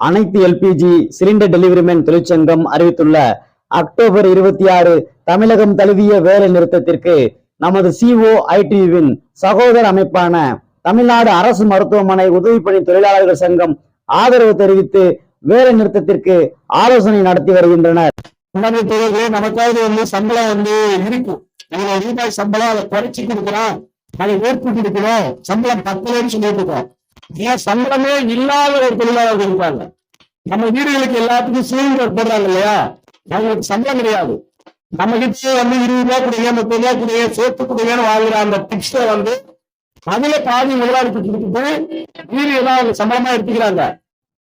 அனைத்து LPG cylinder டெலிவரிமேன் தொழிற்சங்கம் அறிவித்துள்ள அக்டோபர் இருபத்தி ஆறு தமிழகம் தழுவிய வேலை நிறுத்தத்திற்கு நமது சிஓ ஐடிவின் சகோதர அமைப்பான தமிழ்நாடு அரசு மருத்துவமனை உதவிப்பணி தொழிலாளர்கள் சங்கம் ஆதரவு தெரிவித்து வேலை நிறுத்தத்திற்கு ஆலோசனை நடத்தி வருகின்றனர். நமக்காவது வந்து சம்பளம் வந்து இருக்கும். ரூபாய் சம்பளம் அதை குறைச்சி கொடுக்கிறோம். அதை ஏற்பு கொடுக்கிறோம். சம்பளம் பத்து சொல்லிட்டு இருக்கோம். ஏன் சம்பளமே இல்லாத ஒரு தொழிலாளர்கள் இருக்காங்க நம்ம வீடுகளுக்கு எல்லாத்துக்கும் சிலிண்டர் போடுறாங்க இல்லையா? அவங்களுக்கு சம்பளம் கிடையாது. நம்ம கிட்டே வந்து இருபது ரூபா கொடுங்க முப்பது ரூபா கொடுங்க சேர்த்து கொடுங்கன்னு வாங்குற அந்த டிப்ஸ வந்து அதுல பாதி முதலாளிக்கு கொடுத்துட்டு மீறி எல்லாம் அவங்க சம்பளமா எடுத்துக்கிறாங்க.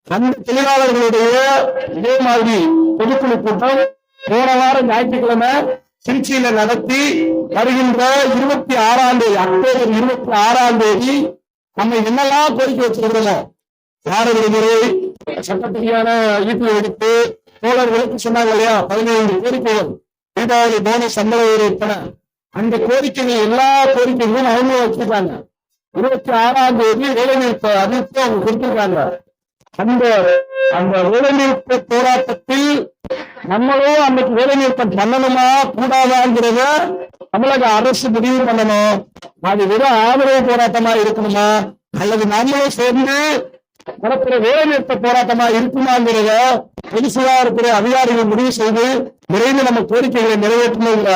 அந்த தொழிலாளர்களுடைய இதே மாதிரி பொதுக்குழு கூட்டம் போன வாரம் ஞாயிற்றுக்கிழமை திருச்சியில நடத்தி வருகின்ற இருபத்தி ஆறாம் தேதி அக்டோபர் இருபத்தி ஆறாம் தேதி நம்ம என்னெல்லாம் கோரிக்கை வச்சிருக்கிறோமோ யார விடுமுறை சட்டப்படியான ஈட்டு எடுத்து தோழர்களுக்கு சொன்னாங்க இல்லையா? பதினேழு கோரிக்கைகள் தீபாவளி போனஸ் சம்பள உயர்வு அந்த கோரிக்கைகள் எல்லா கோரிக்கைகளும் அவங்க வச்சிருக்காங்க. இருபத்தி ஆறாம் தேதி வேலைநிறுத்த அறிவித்து அவங்க கொடுத்திருக்காங்க. அந்த அந்த வேலைநிறுத்த போராட்டத்தில் நம்மளும் அன்னைக்கு வேலைநிறுத்தம் பண்ணணுமா? கூடாதாங்கிறத தமிழக அரசு முடிவு பண்ணணும். அது வெறும் ஆதரவு போராட்டமா இருக்கணுமா? அல்லது நம்மளும் சேர்ந்து நடத்துற வேலைநிறுத்த போராட்டமா இருக்குமாங்கிறத பொது இருக்கிற அதிகாரிகள் முடிவு செய்து விரைந்து நம்ம கோரிக்கைகளை நிறைவேற்றணுங்கிற